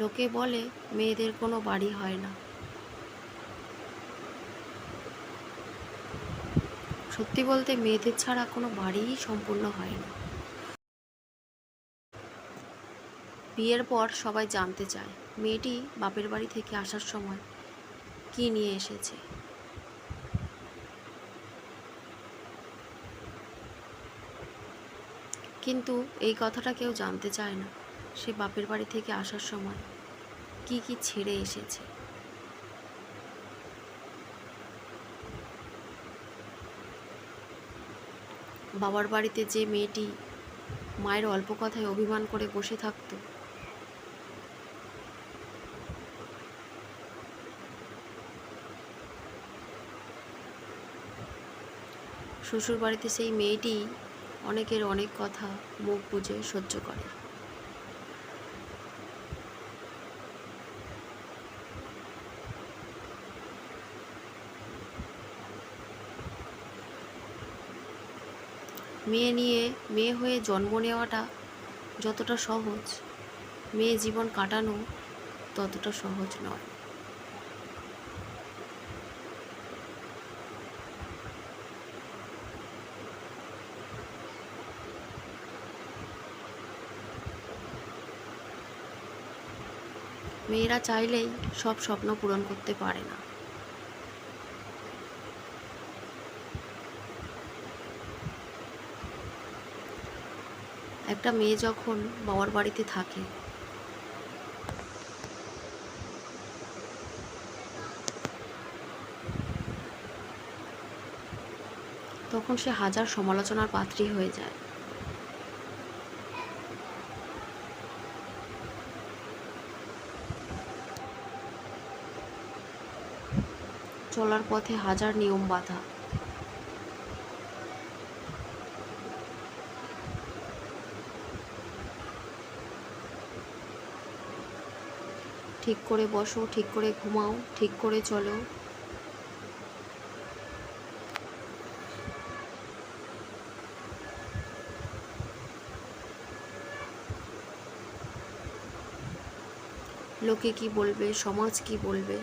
লোকে বলে, মেয়েদের কোনো বাড়ি হয় না। সত্যি বলতে মেয়েদের ছাড়া কোনো বাড়িই সম্পূর্ণ হয় না। বিয়ের পর সবাই জানতে চায়, মেয়েটি বাপের বাড়ি থেকে আসার সময় কি নিয়ে এসেছে। কিন্তু এই কথাটা কেউ জানতে চায় না। সে বাপের বাড়ি থেকে আসার সময় কি কি ছেড়ে এসেছে? বাবার বাড়িতে যে মেয়েটি মায়ের অল্প কথায় অভিমান করে বসে থাকতো শ্বশুর বাড়িতে সেই মেয়েটি অনেকের অনেক কথা মুখ বুজে সহ্য করে। মেয়ে নিয়ে মেয়ে হয়ে জন্ম নেওয়াটা যতটা সহজ, মেয়ে জীবন কাটানো ততটা সহজ নয়। মেয়েরা চাইলেই সব স্বপ্ন পূরণ করতে পারে না। একটা মেয়ে যখন বাবার বাড়িতে থাকে। তখন সে হাজার সমালোচনার পাত্রী হয়ে যায়। চলার পথে হাজার নিয়ম বাধা। ঠিক করে বসো, ঠিক করে ঘুমাও, ঠিক করে চলো। লোকে কি বলবে? সমাজ কি বলবে?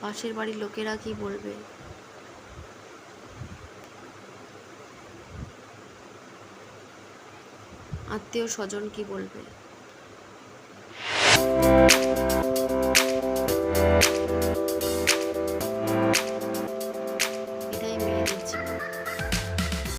পাশের বাড়ির লোকেরা কি বলবে? আত্মীয় স্বজন কি বলবে?